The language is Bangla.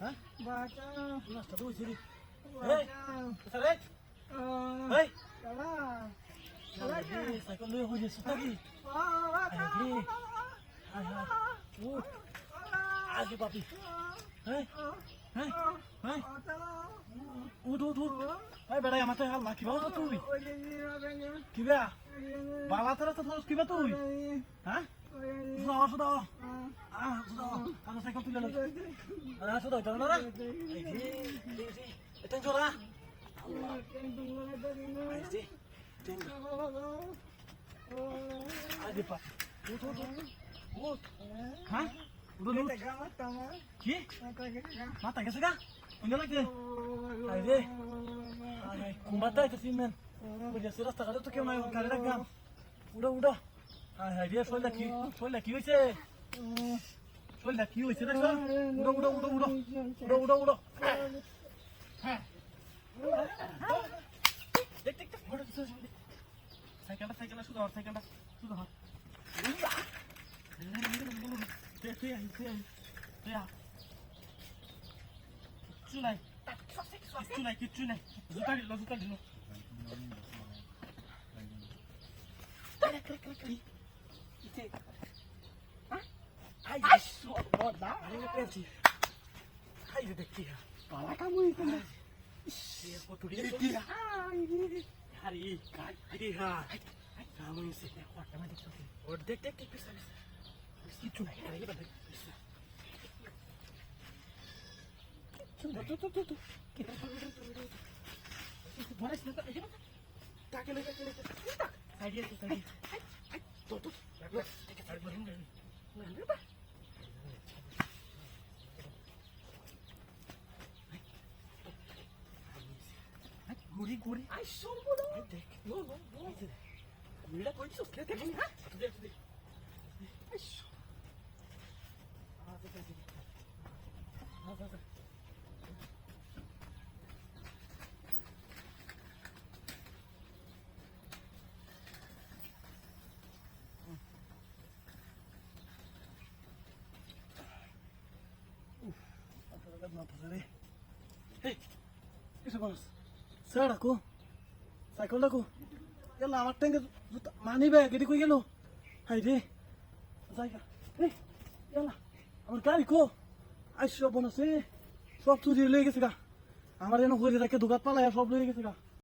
হ্যাঁ রাস্তা তো হয়েছে রে এই এই সাইকেল লয়ে হয়ে যাচ্ছে নাকি উঠ আগে পাপি হ্যাঁ হ্যাঁ হ্যাঁ উঠ উঠ উঠ এই বেড়াই আমার তো হাল না। কিবা হতো কি? মাথা গেছে গা অন্য লাগে আই রে। আই কুম্বাটা এটা সিমেন বুঝে সে রাস্তা কাটে তো কেউ নাই গাড়ি রাখলাম উড়ো উড়ো। আই হাই রে শৈলা কি শৈলা কি হয়েছে? শৈলা কি হয়েছে দেখো উড়ো উড়ো উড়ো উড়ো। উড়ো উড়ো উড়ো। হ্যাঁ। দেখ দেখ দেখ। সাইকেলটা সাইকেলটা শুধু আমার সাইকেলটা শুধু হাত কিচ্ছু নাই। কিচ্ছু নাই কিচ্ছু নাই। জুতা দিল জুতা দিল দেখ। দেখ। দেখ গুড়ি গুড়ি আই সর্বদা দেখ নো নো নো গুড়িটা কইছিস কে দেখ হ্যাঁ দেখ দেখ আই আ দেখ দেখ আ দেখ সারাকো সাইকেলটাকো এলা আমার ট্যাঙ্কে মানি ব্যাগ এটি কই গেল হাই রে জায়গা আমার গাড়ি কো আই বোন আছে সব চুরি লয়ে গেছে গা। আমার যেন হয়ে থাকে দোকান পালায় সব লয়ে গেছে গা।